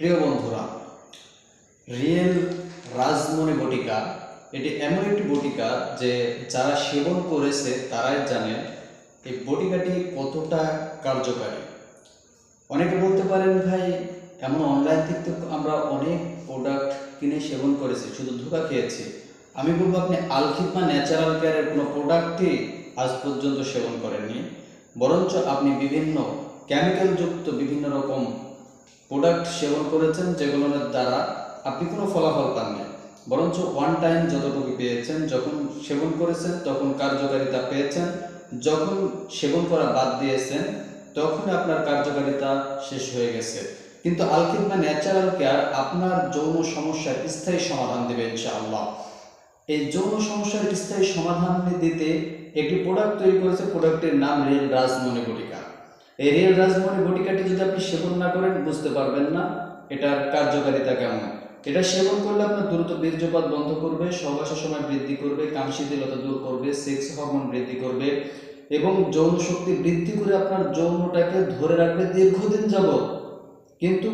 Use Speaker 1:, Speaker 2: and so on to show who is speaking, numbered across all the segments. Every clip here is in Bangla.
Speaker 1: প্রিয় বন্ধুরা, রিয়েল রাজমণি বটিকা, এটি এমন একটি বটিকা যে যারা সেবন করেছে তারাই জানে এই বটিকাটি কতটা কার্যকারী। অনেকে বলতে পারেন, ভাই, এমন অনলাইন থেকে আমরা অনেক প্রোডাক্ট কিনে সেবন করেছি, শুধু ধোকা খেয়েছি। আমি বলব, আপনি আলখিদমা ন্যাচারাল কেয়ারের কোনো প্রোডাক্টই আজ পর্যন্ত সেবন করেননি। বরঞ্চ আপনি বিভিন্ন কেমিক্যালযুক্ত বিভিন্ন রকম প্রোডাক্ট সেবন করেছেন যেগুলোর দ্বারা আপনি কোনো ফলাফল পাননি। বরঞ্চ ওয়ান টাইম যতটুকু পেয়েছেন, যখন সেবন করেছেন, তখন কার্যকারিতা পেয়েছেন, যখন সেবন করা বাদ দিয়েছেন, তখন আপনার কার্যকারিতা শেষ হয়ে গেছে। কিন্তু আলকিদমা ন্যাচারাল কেয়ার আপনার যৌন সমস্যার স্থায়ী সমাধান দেবে ইনশাআল্লাহ। এই যৌন সমস্যার স্থায়ী সমাধান দিতে একটি প্রোডাক্ট তৈরি করেছে প্রোডাক্টের নাম রিয়েল রাজমণি বটিকা। এই রিয়েল রাজমণি বটিকাটি যদি আপনি করেন বুঝতে পারবেন না এটার কার্যকারিতা কেমন। এটা সেবন করলে আপনার দ্রুত বীর্যপাত বন্ধ করবে, সহবাসের সময় বৃদ্ধি করবে কামশিথিলতা দূর করবে সেক্স হরমোন বৃদ্ধি করবে এবং যৌন শক্তি বৃদ্ধি করে আপনার যৌনটাকে ধরে রাখবে দীর্ঘদিন যাবত কিন্তু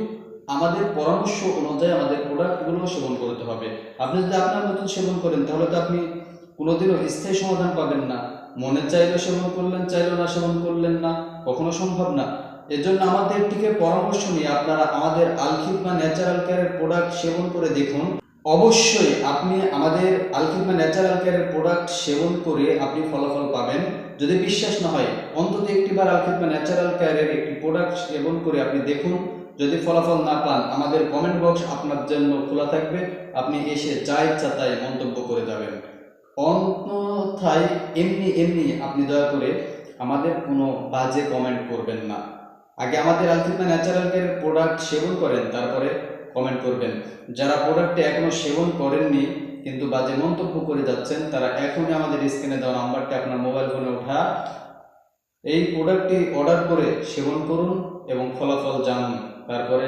Speaker 1: আমাদের পরামর্শ অনুযায়ী আমাদের প্রোডাক্টগুলো সেবন করতে হবে। আপনি যদি আপনার মতন সেবন করেন, তাহলে তো আপনি কোনোদিনও স্থায়ী সমাধান পাবেন না। মনে চাইলে সেবন করলেন, চাইলেও না সেবন করলেন না, কখনো সম্ভব না। এজন্য আমাদের থেকে পরামর্শ নিয়ে আপনারা আমাদের আলখিদমা ন্যাচারাল কেয়ারের প্রোডাক্ট সেবন করে দেখুন। অবশ্যই আপনি আমাদের আলখিদমা ন্যাচারাল কেয়ারের প্রোডাক্ট সেবন করে আপনি ফলাফল পাবেন। যদি বিশ্বাস না হয়, অন্তত একটিবার আলখিদমা ন্যাচারাল কেয়ারের একটি প্রোডাক্ট সেবন করে আপনি দেখুন। যদি ফলাফল না পান, আমাদের কমেন্ট বক্স আপনার জন্য খোলা থাকবে। আপনি এসে যা ইচ্ছা তাই মন্তব্য করে যাবেন। অন্যথায় এমনি এমনি আপনি দয়া করে আমাদের কোনো বাজে কমেন্ট করবেন না। আগে আমাদের আলকিমা ন্যাচারাল কেয়ার প্রোডাক্ট সেবন করেন, তারপরে কমেন্ট করবেন। যারা প্রোডাক্টটি এখনও সেবন করেননি, কিন্তু বাজে মন্তব্য করে যাচ্ছেন, তারা এখনই আমাদের স্ক্রিনে দেওয়া নাম্বারটি আপনার মোবাইল ফোনে ওঠা। এই প্রোডাক্টটি অর্ডার করে সেবন করুন এবং ফলাফল জানুন। তারপরে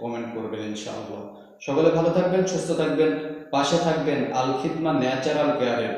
Speaker 1: কমেন্ট করবেন ইনশাআল্লাহ। সকলে ভালো থাকবেন, সুস্থ থাকবেন, পাশে থাকবেন আল ন্যাচারাল কেয়ারের